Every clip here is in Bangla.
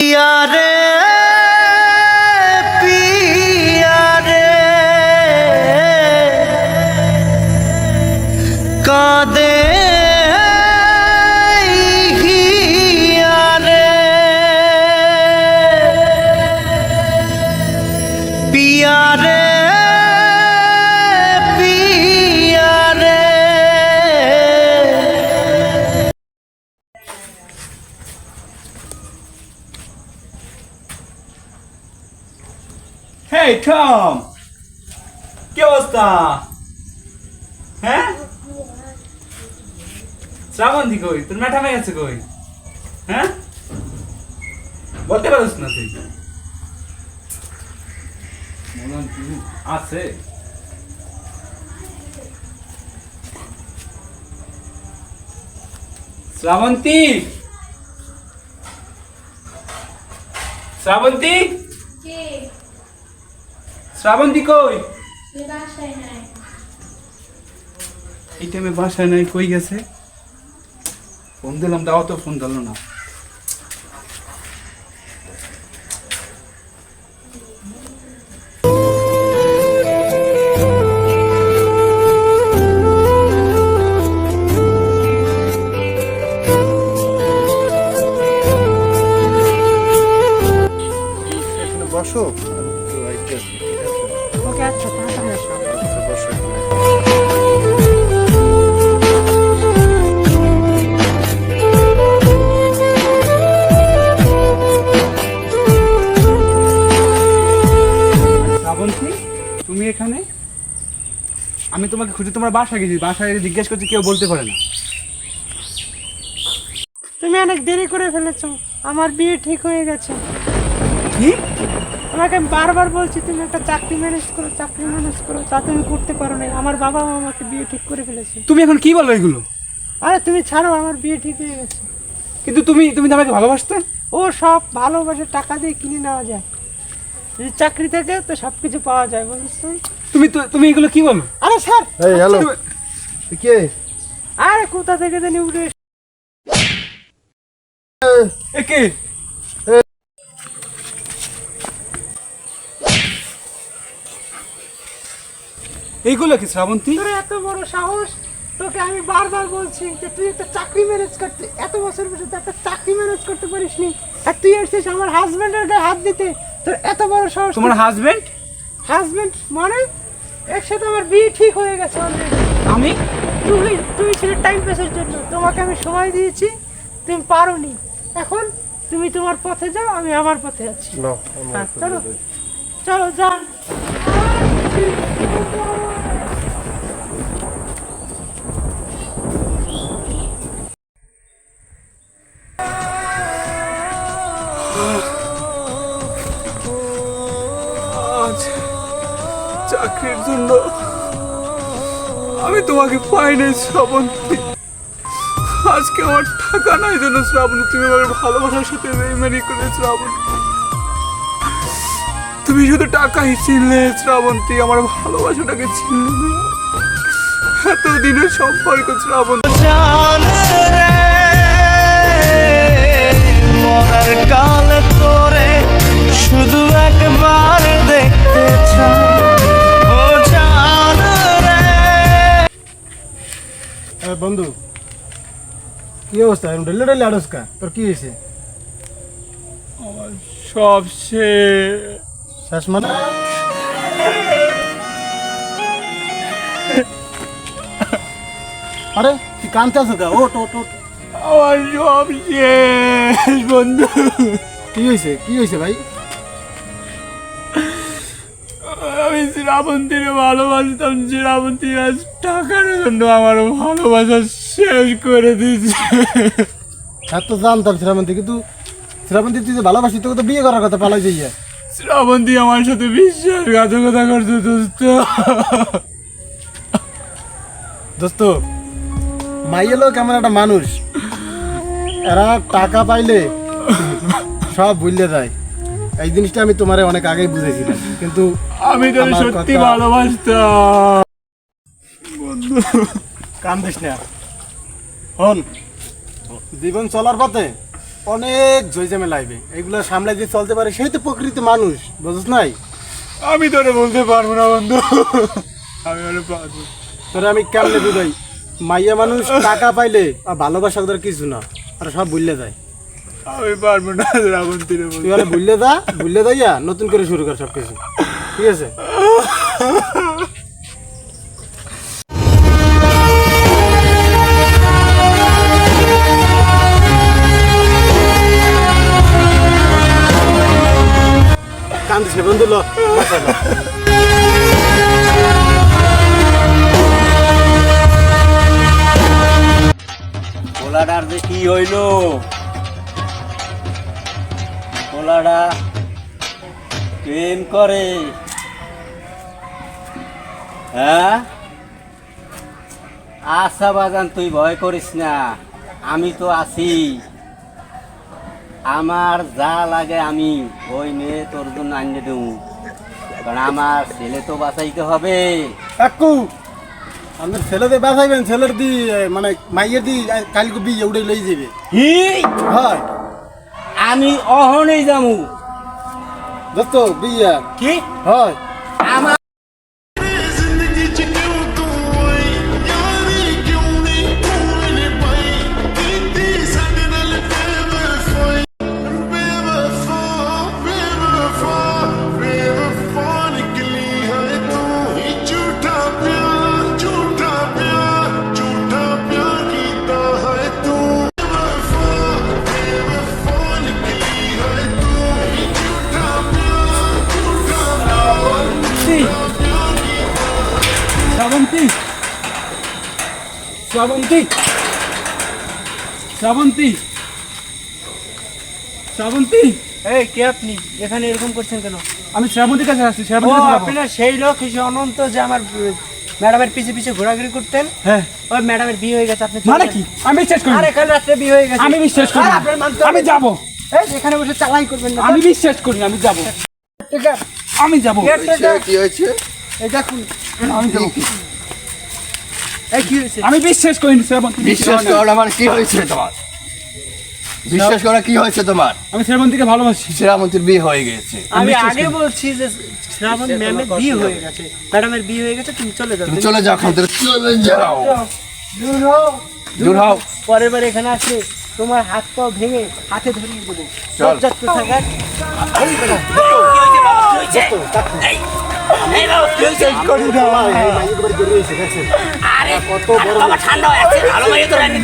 পিয়া হেই কি অবস্থা? হ্যাঁ? শ্রাবন্তী কই? তোর ম্যাডাম গেছে কই? হ্যাঁ? বলতে পারিস না তুই। আছে। শ্রাবন্তী! শ্রাবন্তী! শ্রাবন্তী কই? এই টাইমে বাসায় নাই কই গেছে? ফোন দিলাম দাও তো ফোন ধরলো না। তোমাকে খুঁজে তোমার বাসায় গেছি। বাসায় জিজ্ঞেস করছি কেউ বলতে পারে না। তুমি অনেক দেরি করে ফেলেছো। আমার বিয়ে ঠিক হয়ে গেছে। কি? তোমাকে আমি বারবার বলছি তুমি একটা চাকরি ম্যানেজ করো চাকরি ম্যানেজ করো তা তুমি করতে পারো না আমার বাবা মা আমাকে বিয়ে ঠিক করে ফেলেছে। তুমি এখন কি বলো এগুলো? আরে তুমি ছাড়ো আমার বিয়ে ঠিক হয়ে গেছে। কিন্তু তুমি তুমি তো আমাকে ভালোবাসতে? ও সব ভালোবাসে টাকা দিয়ে কিনে নেওয়া যায়। যদি চাকরি থাকে তো সব কিছু পাওয়া যায় তুমি তো তুমি এগুলো কি বলো? আরে স্যার এই হ্যালো কে? আরে কোথা থেকে জানি উঠে একে এইগুলো কি শ্রাবন্তী? তোর এত বড় সাহস? তোকে আমি বারবার বলছি যে তুই একটা চাকরি ম্যানেজ করতে এত বছর বসে তুই একটা চাকরি ম্যানেজ করতে পারিস নি আর তুই এসেছিস আমার হাজবেন্ডের গায়ে হাত দিতে। তোর এত বড় সাহস তোমার হাজবেন্ড হাজবেন্ড মানে? একসাথে আমার বিয়ে ঠিক হয়ে গেছে আমি? তুমি তুমি ছিলে টাইম পাসের জন্য। তোমাকে আমি সময় দিয়েছি তুমি পারোনি। এখন তুমি তোমার পথে যাও আমি আমার পথে আছি। হ্যাঁ, চলো। চলো যান। তোমাকে শ্রাবন্তী। আজকে আমার টাকা নাই জন্য শ্রাবণী তুমি আমার ভালোবাসার সাথে বেইমানি করে শ্রাবণী তুমি শুধু টাকাই চিনলে শ্রাবন্তী, আমার ভালোবাসাটাকে চিনলে এতদিনের সম্পর্ক শ্রাবন্তী। মরার কাল তোরে শুধু একবার দেখতে চাই। বন্ধু। কি অবস্থা? ডেলে ডেলে আড়সকা তোর কি হয়েছে? সব শেষ মানে আরে তুই কানতে আছো কা? ওট ওট ওট আমার সব শেষ বন্ধু। কি হয়েছে? কি হয়েছে ভাই? আমি শ্রাবন্তীকে ভালোবাসতাম শ্রাবন্তী আজ টাকার জন্য আমার ভালোবাসা শেষ করে দিয়েছে। এত জানতাম শ্রাবন্তী কিন্তু শ্রাবন্তী তুই যে ভালোবাসি তোকে তো বিয়ে করার কথা পালাই যাইয়া। শ্রাবন্তী আমার সাথে বিশ্বাসঘাতকতা করছে দোস্ত। দোস্ত মাইয়ে কেমন একটা মানুষ। এরা টাকা পাইলে সব ভুললে যায়। এই জিনিসটা আমি তোমারে অনেক আগেই বুঝেছিলাম কিন্তু আমি তোর আমার সত্যি ভালোবাসতাম। কান্দিস না। হন জীবন চলার পথে অনেক জয়জামে লাগবে এগুলো সামলাই দিয়ে চলতে পারে সেই তো প্রকৃতি মানুষ বুঝছ নাই? আমি তোরে বলতে পারব না বন্ধু। আমি ওরে পারব। তোরে আমি কেমনে বুঝাই? মাইয়া মানুষ টাকা পাইলে আর ভালোবাসা ওদের কিছু না আর সব ভুললে যায়। আমি পারব না শ্রাবন্তীরে বলতে। তুই ভুললে যা ভুললে যাইয়া নতুন করে শুরু কর সব কিছু ঠিক আছে? কান্দিস বন্ধু ল। যে কি হইল? পোলাডা প্রেম করে। হ্যাঁ? আশা বাজান তুই ভয় করিস না। আমি তো আছি। আমার যা লাগে আমি ওই মেয়ে তোর জন্য আনিয়ে দেবো। কারণ আমার ছেলে তো বাঁচাইতে হবে। কাকু আমাদের ছেলেদের বাসাইবেন ছেলের দি মানে মাইয়ের দি কালকে বিয়ে উড়ে লই যাবে। হি হয়। আমি অহনেই যামু দত্ত বিয়া। কি? হয়। আমার শ্রাবন্তী শ্রাবন্তী শ্রাবন্তী এই কে আপনি এখানে এরকম করছেন কেন আমি শ্রাবন্তীর কাছে আসছি ও শ্রাবন্তী কাছে আপনার সেই লোক সেই অনন্ত যে আমার ম্যাডামের পিছে পিছে ঘোরাঘুরি করতেন হ্যাঁ ওই ম্যাডামের বিয়ে হয়ে গেছে আপনি মানে কি আমি বিশ্বাস করি আরে। কাল রাত্রে বিয়ে হয়ে গেছে আমি বিশ্বাস করি আর আপনার মানতে আমি। যাব এই এখানে বসে চালাই করবেন না আমি বিশ্বাস করি আমি যাব ঠিক আছে আমি যাব কি হয়েছে এই দেখুন আমি যাব আমি বিশ্বাস করি শ্রাবন্তী বিশ্বাস করা আমার কি হয়েছে তোমার? বিশ্বাস করা কি হয়েছে তোমার? আমি শ্রাবন্তীকে ভালোবাসি। শ্রীমন্ত্রীর বিয়ে হয়ে গেছে। আমি আগে বলছি যে শ্রাবণ ম্যামের বিয়ে হয়ে গেছে। ম্যাডামের বিয়ে হয়ে গেছে তুমি চলে যাও। তুমি চলে যাও চলে যাও। দূর হও। দূর হও। পরের বার এখানে আসলে তোমার হাত পা ভেঙে হাতে ধরিয়ে দেবো। থাকার ঠান্ডা হয়ে আছে ভালো তোর এমনি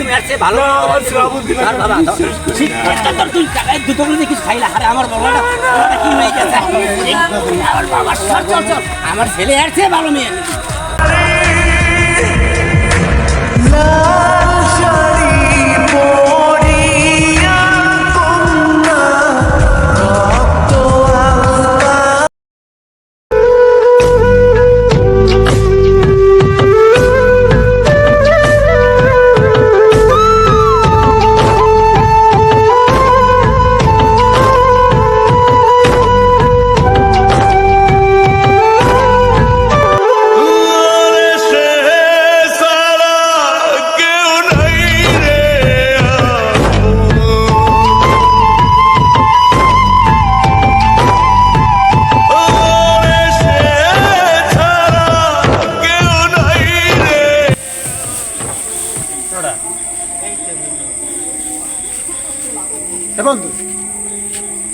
বন্ধু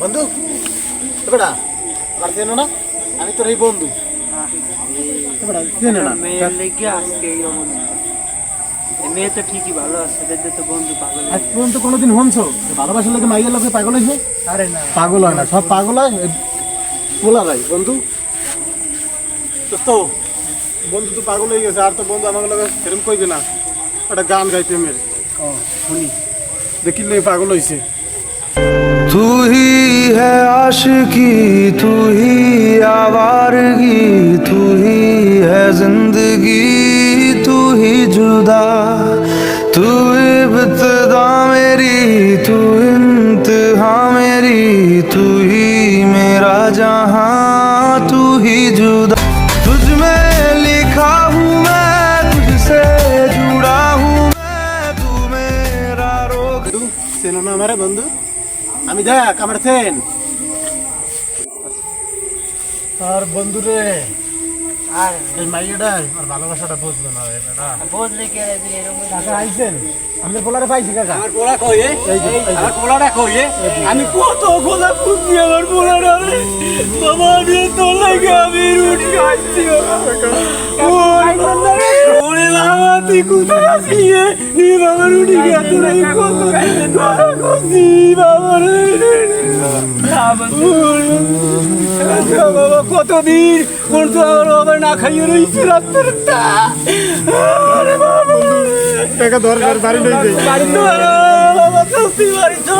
বন্ধু আমার চেনো না? আমি তোর এই বন্ধু। এ বেটা, চেনে না? মেয়ের লেগে আজকে এই মেয়ে তো ঠিকই ভালো আছে দেখতে তো বন্ধু পাগল আজ পর্যন্ত কোনোদিন হনছো ভালোবাসার লোকে মাইয়ের লোকে পাগল হয়েছে? আরে না। পাগল হয় না সব পাগল হয় বলা যায় বন্ধু? দোস্ত বন্ধু তো পাগল হয়ে গেছে আর তো বন্ধু আমার লোকে সেরকম কইবে না। একটা গান গাইতে মেরে। শুনি দেখি পাগল হইছে। তুই হে আশকি তুই আবারগি তুই হে জিন্দগি তুই জুদা তুই আমারে বন্ধু। আমি দেখ আমার চেন আর বন্ধু রে আর এই মাইয়াটা আর ভালোবাসাটা বুঝলো না রে বেটা। বুঝলি কে রে কাকা আইছেন? আমি পোলারে পাইছি কাকা। আমার পোলা কই আমার পোলাটা কই আমি কত গোলা খুঁজছি আমার পোলাটা বাবা আমি তো লাগে আমি রুটি খাচ্ছি ওরে বাবা তুই কোথায় আছিস এ? এ বাবা রুটি খাচ্ছি না কত খুঁজছি বাবা রে বাবা কতদিন কোন তো আমার বাবা না খাইয়ে রয়েছে রাত্রেটা আরে বাবা টাকা দরকার বাড়ি যাই বাড়ি তো বাবা বাড়ি তো